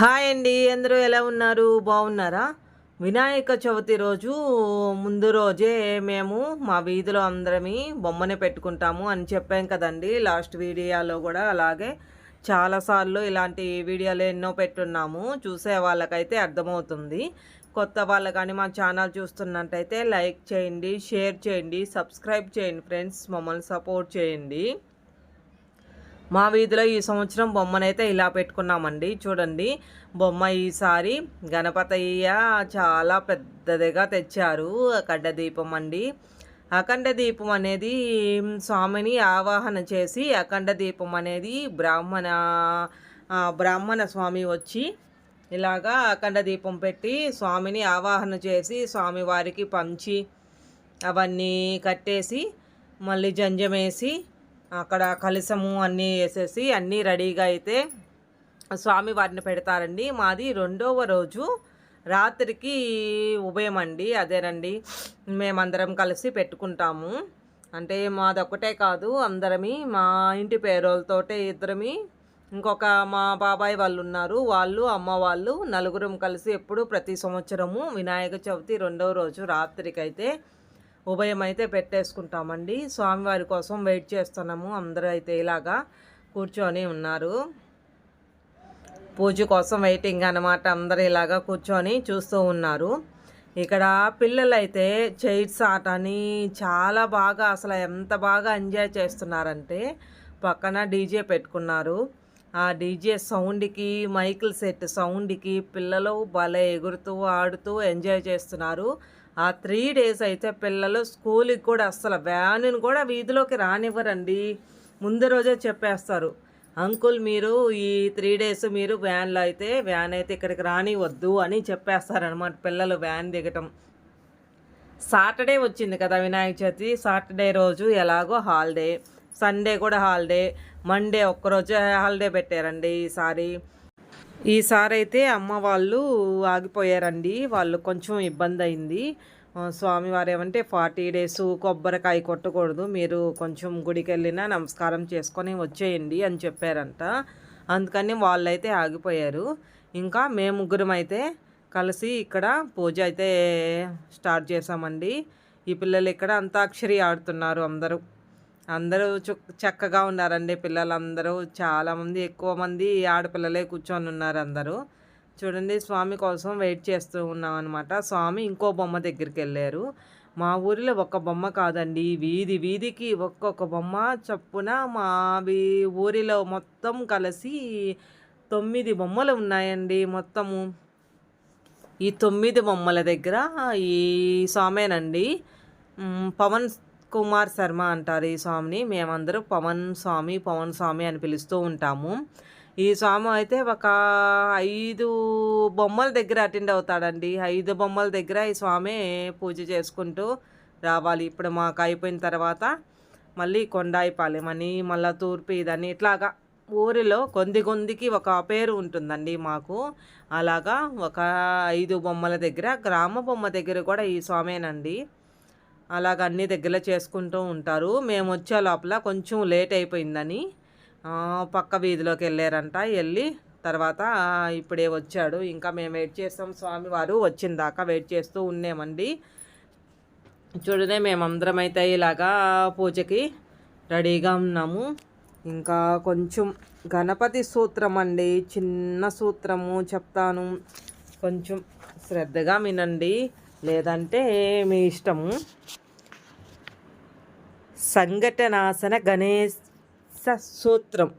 Hi అండి అందరూ ఎలా ఉన్నారు? బాగున్నారా? వినాయక చవితి రోజు ముందు రోజే మేము మా వీధిలో అందరమి బొమ్మనే పెట్టుకుంటాము అని చెప్పాం కదండి. లాస్ట్ వీడియోలో కూడా అలాగే చాలాసార్లు ఇలాంటి వీడియోలు ఎన్నో పెట్టున్నాము. చూసే వాళ్ళకైతే అర్థమవుతుంది. కొత్త వాళ్ళు కానీ మా ఛానల్ చూస్తున్నట్టయితే లైక్ చేయండి షేర్ చేయండి సబ్స్క్రైబ్ చేయండి ఫ్రెండ్స్. మమ్మల్ని సపోర్ట్ చేయండి. మా వీధిలో ఈ సంవత్సరం బొమ్మనైతే ఇలా పెట్టుకున్నామండి. చూడండి బొమ్మ ఈసారి గణపతయ్య చాలా పెద్దదిగా తెచ్చారు. అఖండ దీపం అండి. అఖండ దీపం అనేది స్వామిని ఆవాహన చేసి అఖండ దీపం అనేది బ్రాహ్మణ బ్రాహ్మణ స్వామి వచ్చి ఇలాగా అఖండ దీపం పెట్టి స్వామిని ఆవాహన చేసి స్వామివారికి పంచి అవన్నీ కట్టేసి మళ్ళీ జంజమేసి అక్కడ కలసము అన్నీ వేసేసి అన్నీ రెడీగా అయితే స్వామి వారిని పెడతారండి. మాది రెండవ రోజు రాత్రికి ఉభయం అండి. అదేనండి. మేమందరం కలిసి పెట్టుకుంటాము. అంటే మాదొక్కటే కాదు అందరమి మా ఇంటి పేరోళ్ళతోటే ఇద్దరమి ఇంకొక మా బాబాయ్ వాళ్ళు ఉన్నారు వాళ్ళు అమ్మ వాళ్ళు నలుగురం కలిసి ఎప్పుడు ప్రతి సంవత్సరము వినాయక చవితి రెండవ రోజు రాత్రికైతే ఉభయం అయితే పెట్టేసుకుంటామండి. స్వామివారి కోసం వెయిట్ చేస్తున్నాము. అందరూ అయితే ఇలాగా కూర్చొని ఉన్నారు. పూజ కోసం వెయిటింగ్ అనమాట అందరూ ఇలాగా కూర్చొని చూస్తూ ఉన్నారు. ఇక్కడ పిల్లలైతే చైర్స్ ఆటని చాలా బాగా అసలు ఎంత బాగా ఎంజాయ్ చేస్తున్నారంటే పక్కన డీజే పెట్టుకున్నారు. ఆ డీజే సౌండ్కి మైకిల్ సెట్ సౌండ్కి పిల్లలు భలే ఎగురుతూ ఆడుతూ ఎంజాయ్ చేస్తున్నారు. ఆ త్రీ డేస్ అయితే పిల్లలు స్కూల్కి కూడా అస్సలు వ్యానుని కూడా వీధిలోకి రానివ్వరండి. ముందు రోజే చెప్పేస్తారు. అంకుల్ మీరు ఈ త్రీ డేస్ మీరు వ్యాన్లో అయితే వ్యాన్ అయితే ఇక్కడికి రానివద్దు అని చెప్పేస్తారనమాట పిల్లలు వ్యాన్ దిగటం. సాటర్డే వచ్చింది కదా వినాయక చవితి. సాటర్డే రోజు ఎలాగో హాలిడే. సండే కూడా హాలిడే. మండే ఒక్కరోజు హాలిడే పెట్టారండి ఈసారి ఈసారి అయితే అమ్మ వాళ్ళు ఆగిపోయారండి. వాళ్ళు కొంచెం ఇబ్బంది అయింది. స్వామివారు ఏమంటే ఫార్టీ డేస్ కొబ్బరికాయ కొట్టకూడదు మీరు కొంచెం గుడికి వెళ్ళినా నమస్కారం చేసుకొని వచ్చేయండి అని చెప్పారంట. అందుకని వాళ్ళైతే ఆగిపోయారు. ఇంకా మేము ముగ్గురం అయితే కలిసి ఇక్కడ పూజ అయితే స్టార్ట్ చేసామండి ఈ పిల్లలు ఇక్కడ అంతాక్షరి ఆడుతున్నారు అందరూ. అందరూ చక్కగా ఉన్నారండి పిల్లలందరూ. చాలామంది ఎక్కువ మంది ఆడపిల్లలే కూర్చొని ఉన్నారు అందరూ. చూడండి స్వామి కోసం వెయిట్ చేస్తూ ఉన్నాం అనమాట స్వామి ఇంకో బొమ్మ దగ్గరికి వెళ్ళారు మా ఊరిలో ఒక బొమ్మ కాదండి. వీధి వీధికి ఒక్కొక్క బొమ్మ చొప్పున మా వీ- ఊరిలో మొత్తం కలిసి తొమ్మిది బొమ్మలు ఉన్నాయండి మొత్తము. ఈ తొమ్మిది బొమ్మల దగ్గర ఈ స్వామేనండి. పవన్ కుమార్ శర్మ అంటారు ఈ స్వామిని. మేమందరూ పవన్ స్వామి పవన్ స్వామి అని పిలుస్తూ ఉంటాము. ఈ స్వామి అయితే ఒక ఐదు బొమ్మల దగ్గర అటెండ్ అవుతాడండి. ఐదు బొమ్మల దగ్గర ఈ స్వామి పూజ చేసుకుంటూ రావాలి. ఇప్పుడు మాకు అయిపోయిన తర్వాత మళ్ళీ కొండాయిపాలెం అని మళ్ళీ తూర్పు ఇదని ఇట్లాగా ఊరిలో కొంది కొందికి ఒక పేరు ఉంటుందండి మాకు. అలాగా ఒక ఐదు బొమ్మల దగ్గర గ్రామ బొమ్మ దగ్గర కూడా ఈ స్వామేనండి. అలాగ అన్ని దగ్గర చేసుకుంటూ ఉంటారు. మేము వచ్చే లోపల కొంచెం లేట్ అయిపోయిందని పక్క వీధిలోకి వెళ్ళారంట. వెళ్ళి తర్వాత ఇప్పుడే వచ్చాడు. ఇంకా మేము వెయిట్ చేస్తాం స్వామివారు వచ్చిన దాకా వెయిట్ చేస్తూ ఉన్నామండి. చూడనే మేమందరం అయితే ఇలాగా పూజకి రెడీగా ఉన్నాము. ఇంకా కొంచెం గణపతి సూత్రం అండి. చిన్న సూత్రము చెప్తాను. కొంచెం శ్రద్ధగా వినండి. లేదంటే మీ ఇష్టము. సంఘటనాసన గణేష్ సూత్రం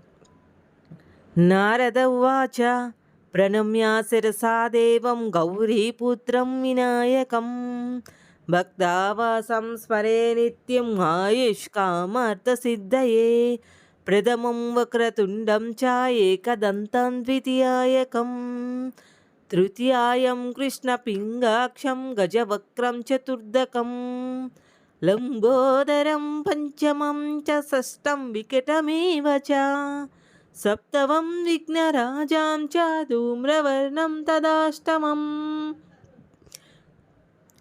నారద ఉవాచ ప్రణమ్యా శిరసా దేవం గౌరీపుత్రం వినాయకం. భక్తావాసం స్మరే నిత్యం ఆయుష్కామార్థసిద్ధయే ప్రథమం వక్రతుండం చాయేకదంతం ద్వితీయాయకం. తృతీయాయం కృష్ణపింగాక్షం గజవక్రం చతుర్దకం. లంబోదరం పంచమం చ షష్టం వికటమేవ చ. సప్తమం విఘ్నరాజాం చ ధూమ్రవర్ణం తదాష్టమం.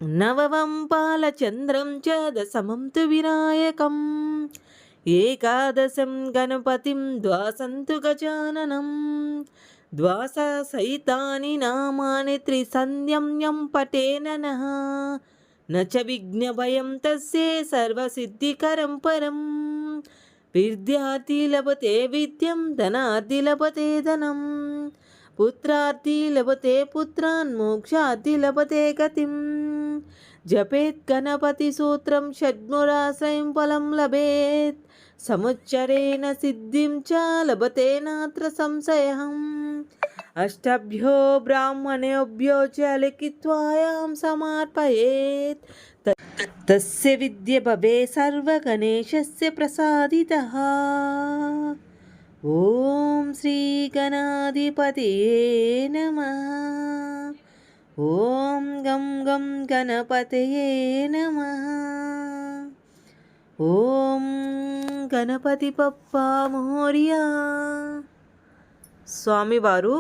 నవవం పాలచంద్రం చ దశమం తు వినాయకం. ఏకాదశం గణపతిం ద్వాసంతు గజాననం. ద్వాస సైతాని నామాని త్రిసంధ్యం పటేన నః నచ విఘ్నభయం తస్సే సర్వసిద్ధికరం పరం విద్యార్థి లభతే విద్యం ధనార్థి లభతే ధనం పుత్రార్థి లభతే పుత్రాన్ మోక్షార్థి లభతే గతిం జపేత్ గణపతి సూత్రం షడ్మురాశ్రయం ఫలం లభేత్ సముచ్చరేణ సిద్ధిం చ లభతే నాత్ర సంశయం अष्टभ्यो ब्राह्मणेभ्यो च लिखित्वायां समर्पयेत् त- तस्य विद्य भवे सर्वगणेशस्य प्रसादितः ॐ श्रीगणाधिपतये नमः ॐ गं गं गणपतये नमः ॐ गणपतिपप्पा मौर्या స్వామివారు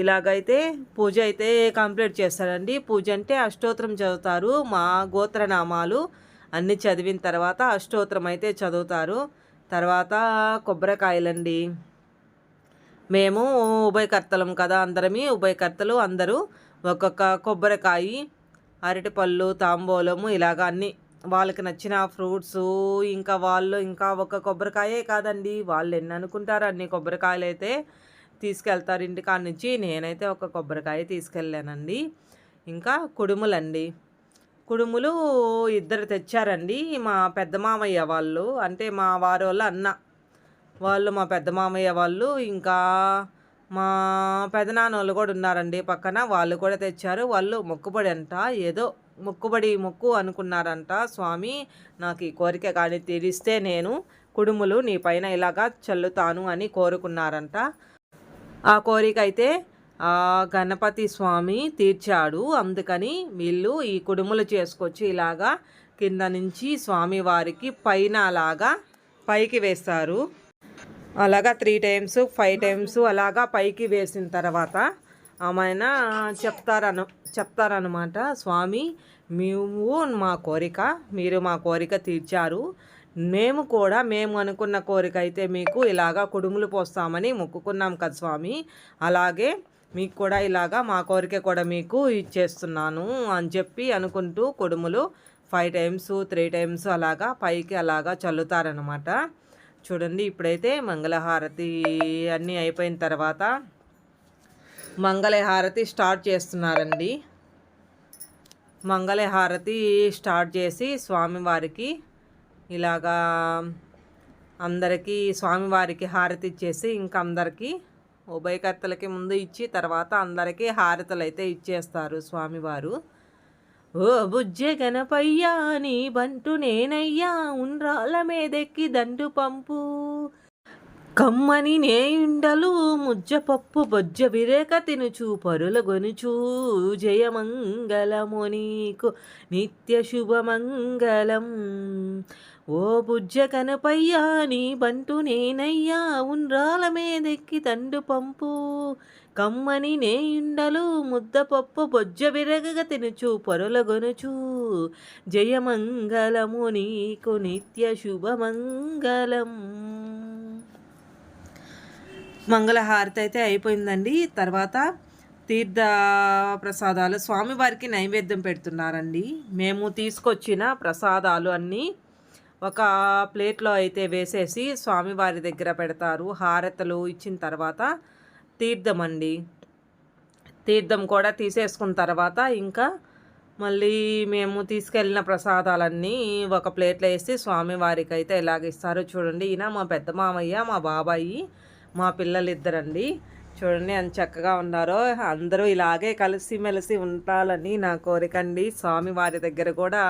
ఇలాగైతే పూజ అయితే కంప్లీట్ చేస్తారండి. పూజ అంటే అష్టోత్తరం చదువుతారు. మా గోత్రనామాలు అన్నీ చదివిన తర్వాత అష్టోత్తరం అయితే చదువుతారు. తర్వాత కొబ్బరికాయలండి. మేము ఉభయకర్తలం కదా అందరమి. ఉభయకర్తలు అందరూ ఒక్కొక్క కొబ్బరికాయ అరటిపళ్ళు తాంబూలము ఇలాగ అన్నీ వాళ్ళకి నచ్చిన ఫ్రూట్స్ ఇంకా వాళ్ళు ఇంకా ఒక కొబ్బరికాయే కాదండి. వాళ్ళు ఎన్ని అనుకుంటారు అన్ని కొబ్బరికాయలు అయితే తీసుకెళ్తారు ఇంటికాడ నుంచి. నేనైతే ఒక కొబ్బరికాయ తీసుకెళ్ళానండి. ఇంకా కుడుములండి. కుడుములు ఇద్దరు తెచ్చారండి మా పెద్ద మామయ్య వాళ్ళు. అంటే మా వారి వాళ్ళ అన్న. వాళ్ళు మా పెద్ద మామయ్య వాళ్ళు. ఇంకా మా పెదనాన్న వాళ్ళు కూడా ఉన్నారండి పక్కన. వాళ్ళు కూడా తెచ్చారు. వాళ్ళు మొక్కుబడి అంట ఏదో మొక్కుబడి మొక్కు అనుకున్నారంట స్వామి. నాకు ఈ కోరిక కానీ తీరిస్తే నేను కుడుములు నీ పైన ఇలాగా చల్లుతాను అని కోరుకున్నారంట. ఆ కోరిక అయితే ఆ గణపతి స్వామి తీర్చాడు. అందుకని వీళ్ళు ఈ కుడుములు చేసుకొచ్చి ఇలాగా కింద నుంచి స్వామివారికి పైన అలాగా పైకి వేస్తారు. అలాగా త్రీ టైమ్స్ ఫైవ్ టైమ్స్ అలాగా పైకి వేసిన తర్వాత ఆమెన చెప్తారను చెప్తారనమాట స్వామి మేము మా కోరిక మీరు మా కోరిక తీర్చారు. మేము కూడా మేము అనుకున్న కోరిక అయితే మీకు ఇలాగా కుడుములు పోస్తామని మొక్కుకున్నాం కదా స్వామి. అలాగే మీకు కూడా ఇలాగా మా కోరిక కూడా మీకు ఇచ్చేస్తున్నాను అని చెప్పి అనుకుంటూ కుడుములు ఫైవ్ టైమ్స్ త్రీ టైమ్స్ అలాగా పైకి అలాగా చల్లుతారనమాట చూడండి ఇప్పుడైతే మంగళహారతి అన్నీ అయిపోయిన తర్వాత మంగళహారతి స్టార్ట్ చేస్తున్నారండి. మంగళహారతి స్టార్ట్ చేసి స్వామివారికి ఇలాగా అందరికీ స్వామివారికి హారతి ఇచ్చేసి ఇంకా అందరికీ ఉభయకర్తలకి ముందు ఇచ్చి తర్వాత అందరికీ హారతలు అయితే ఇచ్చేస్తారు స్వామివారు. ఓ బుజ్జె గణపయ్యా నీ బంటు నేనయ్యా ఉండ్రాల మీదెక్కి దండు పంపు. కమ్మని నేయుండలు ముజ్జపప్పు బొజ్జ విరేక తినుచు పరుల గొనుచు. జయమంగళము నీకు నిత్య శుభమంగళం ఓ బుజ్జ కనపయ్యా నీ బంటు నేనయ్యా ఉండ్రాల మీదెక్కి తండు పంపు. కమ్మని నేయుండలు ముద్దపప్పు బొజ్జ విరగగ తినుచు పరుల గొనుచు. జయమంగళము నీకు నిత్య శుభమంగళం మంగళహారతి అయితే అయిపోయిందండి. తర్వాత తీర్థ ప్రసాదాలు స్వామివారికి నైవేద్యం పెడుతున్నారండి. మేము తీసుకొచ్చిన ప్రసాదాలు అన్నీ ఒక ప్లేట్లో అయితే వేసేసి స్వామివారి దగ్గర పెడతారు. హారతలు ఇచ్చిన తర్వాత తీర్థం అండి తీర్థం కూడా తీసేసుకున్న తర్వాత ఇంకా మళ్ళీ మేము తీసుకెళ్ళిన ప్రసాదాలన్నీ ఒక ప్లేట్లో వేసి స్వామివారికి అయితే ఎలాగ ఇస్తారో చూడండి. ఈయన మా పెద్ద మామయ్య మా బాబాయి మా పిల్లలిద్దరండి. చూడండి ఎంత చక్కగా ఉన్నారో. అందరూ ఇలాగే కలిసిమెలిసి ఉండాలని నా కోరిక అండి స్వామి స్వామివారి దగ్గర కూడా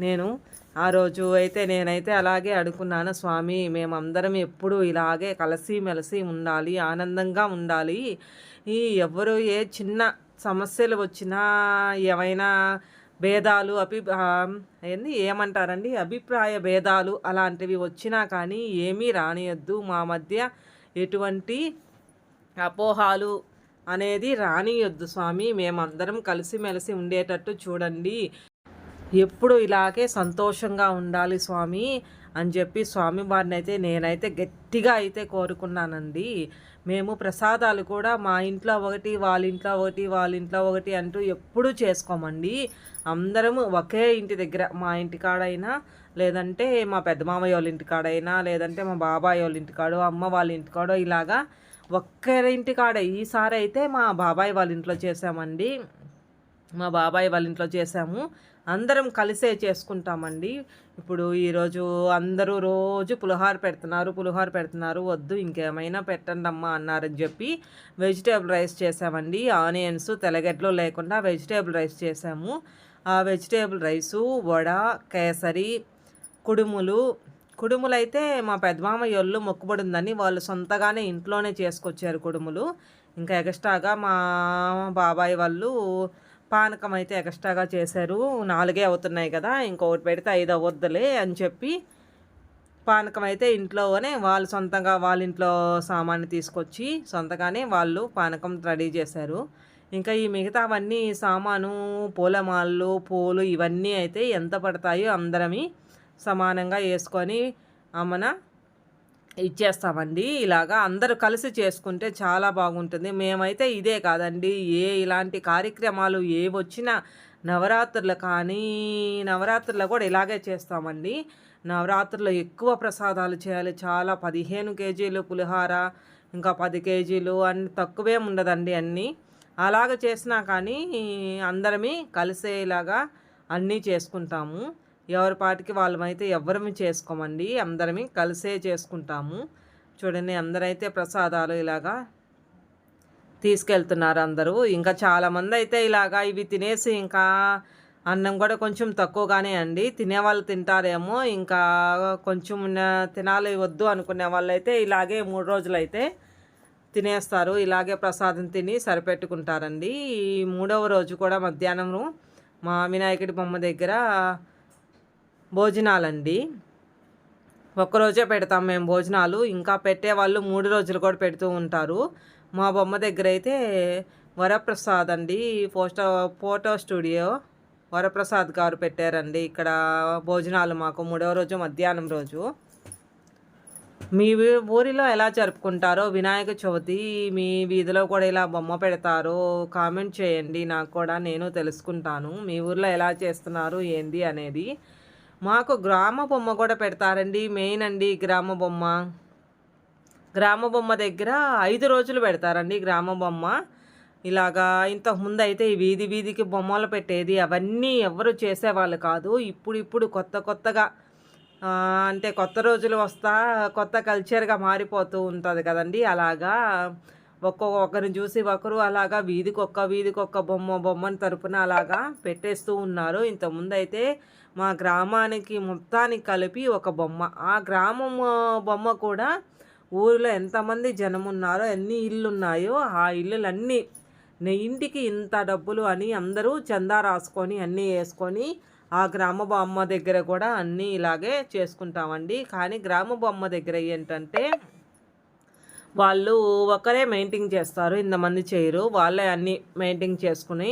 నేను ఆ రోజు అయితే నేనైతే అలాగే అడుగున్నాను స్వామి మేమందరం ఎప్పుడు ఇలాగే కలిసి మెలిసి ఉండాలి ఆనందంగా ఉండాలి. ఈ ఎవరు ఏ చిన్న సమస్యలు వచ్చినా ఏమైనా భేదాలు అభి ఏంది ఏమంటారండి? అభిప్రాయ భేదాలు అలాంటివి వచ్చినా కానీ ఏమీ రానియద్దు. మా మధ్య ఎటువంటి అపోహాలు అనేది రానియొద్దు స్వామి. మేమందరం కలిసిమెలిసి ఉండేటట్టు చూడండి. ఎప్పుడు ఇలాగే సంతోషంగా ఉండాలి స్వామి అని చెప్పి స్వామి వారిని అయితే నేనైతే గట్టిగా అయితే కోరుకున్నానండి. మేము ప్రసాదాలు కూడా మా ఇంట్లో ఒకటి వాళ్ళ ఇంట్లో ఒకటి వాళ్ళ ఇంట్లో ఒకటి అంటూ ఎప్పుడూ చేసుకోమండి. అందరము ఒకే ఇంటి దగ్గర మా ఇంటికాడైనా లేదంటే మా పెద్ద మామయ్య వాళ్ళ ఇంటికాడైనా లేదంటే మా బాబాయ్ వాళ్ళ ఇంటికాడో అమ్మ వాళ్ళ ఇంటికాడో ఇలాగా ఒక్కరింటికాడ. ఈసారి అయితే మా బాబాయ్ వాళ్ళ ఇంట్లో చేసామండి మా బాబాయ్ వాళ్ళ ఇంట్లో చేసాము అందరం కలిసే చేసుకుంటామండి. ఇప్పుడు ఈరోజు అందరూ రోజు పులిహోర పెడుతున్నారు పులిహోర పెడుతున్నారు. వద్దు ఇంకేమైనా పెట్టండి అమ్మా అన్నారని చెప్పి వెజిటేబుల్ రైస్ చేసామండి ఆనియన్స్ తెలగడ్డలు లేకుండా వెజిటేబుల్ రైస్ చేసాము ఆ వెజిటేబుల్ రైసు వడ కేసరి కుడుములు. కుడుములు అయితే మా పెద్దమామ వాళ్ళు మొక్కుబడి ఉందని వాళ్ళు సొంతగానే ఇంట్లోనే చేసుకొచ్చారు కుడుములు. ఇంకా ఎక్స్ట్రాగా మా బాబాయ్ వాళ్ళు పానకం అయితే ఎక్స్ట్రాగా చేశారు. నాలుగే అవుతున్నాయి కదా ఇంకొకటి పెడితే ఐదు అవ్వద్దులే అని చెప్పి పానకం అయితే ఇంట్లోనే వాళ్ళు సొంతంగా వాళ్ళ ఇంట్లో సామాన్ని తీసుకొచ్చి సొంతగానే వాళ్ళు పానకం రెడీ చేశారు. ఇంకా ఈ మిగతావన్నీ సామాను పూలమాళ్ళు పూలు ఇవన్నీ అయితే ఎంత పడతాయో అందరమి సమానంగా వేసుకొని అమ్మన ఇచ్చేస్తామండి. ఇలాగా అందరూ కలిసి చేసుకుంటే చాలా బాగుంటుంది. మేమైతే ఇదే కాదండి. ఏ ఇలాంటి కార్యక్రమాలు ఏ వచ్చినా నవరాత్రులు కానీ నవరాత్రులు కూడా ఇలాగే చేస్తామండి. నవరాత్రులు ఎక్కువ ప్రసాదాలు చేయాలి. చాలా పదిహేను కేజీలు పులిహార ఇంకా పది కేజీలు అన్ని తక్కువే ఉండదండి అన్నీ. అలాగ చేసినా కానీ అందరమీ కలిసేలాగా అన్నీ చేసుకుంటాము. ఎవరి పాటికి వాళ్ళమైతే ఎవ్వరమి చేసుకోమండి. అందరమి కలిసే చేసుకుంటాము. చూడండి అందరైతే ప్రసాదాలు ఇలాగా తీసుకెళ్తున్నారు అందరూ. ఇంకా చాలామంది అయితే ఇలాగా ఇవి తినేసి ఇంకా అన్నం కూడా కొంచెం తక్కువగానే అండి. తినేవాళ్ళు తింటారేమో ఇంకా కొంచెం తినాలి వద్దు అనుకునే వాళ్ళు అయితే ఇలాగే మూడు రోజులు అయితే తినేస్తారు. ఇలాగే ప్రసాదం తిని సరిపెట్టుకుంటారండి. ఈ మూడవ రోజు కూడా మధ్యాహ్నం మా వినాయకుడి బొమ్మ దగ్గర భోజనాలండి. ఒక్కరోజే పెడతాం మేము భోజనాలు. ఇంకా పెట్టేవాళ్ళు మూడు రోజులు కూడా పెడుతూ ఉంటారు. మా బొమ్మ దగ్గర అయితే వరప్రసాద్ అండి. పోస్టో ఫోటో స్టూడియో వరప్రసాద్ గారు పెట్టారండి. ఇక్కడ భోజనాలు మాకు మూడవ రోజు మధ్యాహ్నం రోజు. మీ ఊరిలో ఎలా జరుపుకుంటారో వినాయక చవితి మీ వీధిలో కూడా ఇలా బొమ్మ పెడతారో కామెంట్ చేయండి. నాకు కూడా నేను తెలుసుకుంటాను. మీ ఊర్లో ఎలా చేస్తున్నారు ఏంది అనేది. మాకు గ్రామ బొమ్మ కూడా పెడతారండి మెయిన్ అండి గ్రామ బొమ్మ. గ్రామ బొమ్మ దగ్గర ఐదు రోజులు పెడతారండి గ్రామ బొమ్మ. ఇలాగా ఇంతకుముందు అయితే ఈ వీధి వీధికి బొమ్మలు పెట్టేది అవన్నీ ఎవరు చేసేవాళ్ళు కాదు. ఇప్పుడు ఇప్పుడు కొత్త కొత్తగా అంటే కొత్త రోజులు వస్తా కొత్త కల్చర్గా మారిపోతూ ఉంటుంది కదండి. అలాగా ఒక్కొక్కరిని చూసి ఒకరు అలాగా వీధికి ఒక్క వీధికి ఒక్క బొమ్మ బొమ్మని తరపున అలాగా పెట్టేస్తూ ఉన్నారు. ఇంతకుముందు అయితే మా గ్రామానికి మొత్తానికి కలిపి ఒక బొమ్మ. ఆ గ్రామం బొమ్మ కూడా ఊరిలో ఎంతమంది జనం ఉన్నారో ఎన్ని ఇల్లు ఉన్నాయో ఆ ఇల్లులన్నీ ఇంటికి ఇంత డబ్బులు అని అందరూ చందా రాసుకొని అన్నీ వేసుకొని ఆ గ్రామ బొమ్మ దగ్గర కూడా అన్నీ ఇలాగే చేసుకుంటామండి. కానీ గ్రామ బొమ్మ దగ్గర ఏంటంటే వాళ్ళు ఒకరే మెయింటైన్ చేస్తారు. ఇంతమంది చేయరు. వాళ్ళే అన్నీ మెయింటైన్ చేసుకుని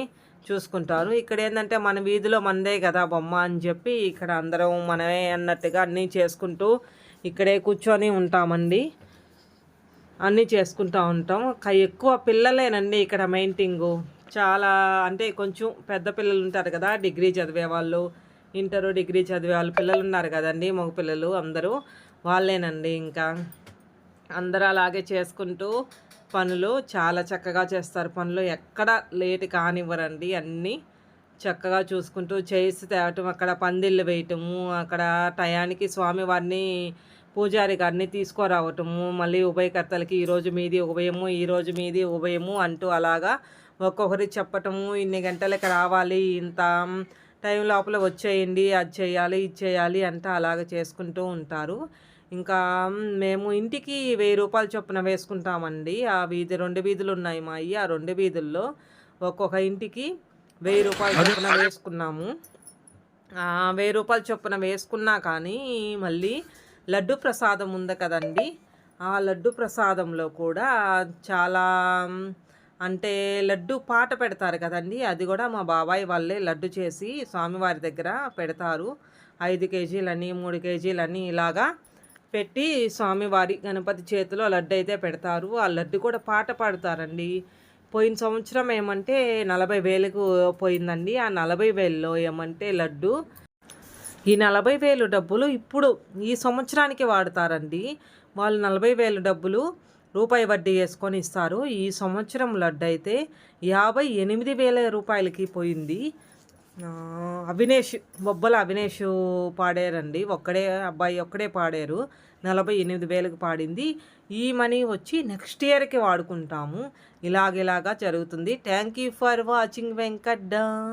చూసుకుంటారు. ఇక్కడ ఏంటంటే మన వీధిలో మనదే కదా బొమ్మ అని చెప్పి ఇక్కడ అందరం మనమే అన్నట్టుగా అన్నీ చేసుకుంటూ ఇక్కడే కూర్చొని ఉంటామండి. అన్నీ చేసుకుంటూ ఉంటాం. ఎక్కువ పిల్లలేనండి ఇక్కడ మెయింటింగు. చాలా అంటే కొంచెం పెద్ద పిల్లలు ఉంటారు కదా డిగ్రీ చదివే వాళ్ళు ఇంటర్ డిగ్రీ చదివే వాళ్ళు పిల్లలు ఉన్నారు కదండి మగ పిల్లలు అందరూ. వాళ్ళేనండి ఇంకా అందరూ అలాగే చేసుకుంటూ పనులు చాలా చక్కగా చేస్తారు. పనులు ఎక్కడ లేట్ కానివ్వరండి. అన్నీ చక్కగా చూసుకుంటూ చేసి తేవటం అక్కడ పందిళ్ళు వేయటము అక్కడ టయానికి స్వామివారిని పూజారి గారిని తీసుకురావటము మళ్ళీ ఉభయకర్తలకి ఈరోజు మీది ఉభయము ఈరోజు మీది ఉభయము అంటూ అలాగా ఒక్కొక్కరి చెప్పటము ఇన్ని గంటలకి రావాలి ఇంత టైం లోపల వచ్చేయండి అది చేయాలి ఇది చేయాలి అంటే అలాగ చేసుకుంటూ ఉంటారు. ఇంకా మేము ఇంటికి వెయ్యి రూపాయలు చొప్పున వేసుకుంటామండి. ఆ వీధి రెండు వీధులు ఉన్నాయి మా అయ్యి ఆ రెండు వీధుల్లో ఒక్కొక్క ఇంటికి వెయ్యి రూపాయలు చొప్పున వేసుకున్నాము. వెయ్యి రూపాయలు చొప్పున వేసుకున్నా కానీ మళ్ళీ లడ్డు ప్రసాదం ఉంది కదండి. ఆ లడ్డు ప్రసాదంలో కూడా చాలా అంటే లడ్డు పాట పెడతారు కదండి. అది కూడా మా బాబాయ్ వాళ్ళే లడ్డు చేసి స్వామివారి దగ్గర పెడతారు. ఐదు కేజీలని మూడు కేజీలని ఇలాగా పెట్టి స్వామివారి గణపతి చేతిలో లడ్డు అయితే పెడతారు. ఆ లడ్డు కూడా పాట పాడతారండి. పోయిన సంవత్సరం ఏమంటే నలభై వేలకు పోయిందండి. ఆ నలభై వేలలో ఏమంటే లడ్డు. ఈ నలభై వేలు డబ్బులు ఇప్పుడు ఈ సంవత్సరానికి వాడతారండి. వాళ్ళు నలభై వేలు డబ్బులు రూపాయి వడ్డీ వేసుకొని ఇస్తారు. ఈ సంవత్సరం లడ్డు అయితే యాభై ఎనిమిది వేల రూపాయలకి పోయింది. అవినేష్ బొబ్బల అవినేష్ పాడారండి. ఒక్కడే అబ్బాయి ఒక్కడే పాడారు. నలభై ఎనిమిది వేలకు పాడింది. ఈ మనీ వచ్చి నెక్స్ట్ ఇయర్కి వాడుకుంటాము. ఇలాగిలాగా జరుగుతుంది. Thank you for watching Venkat.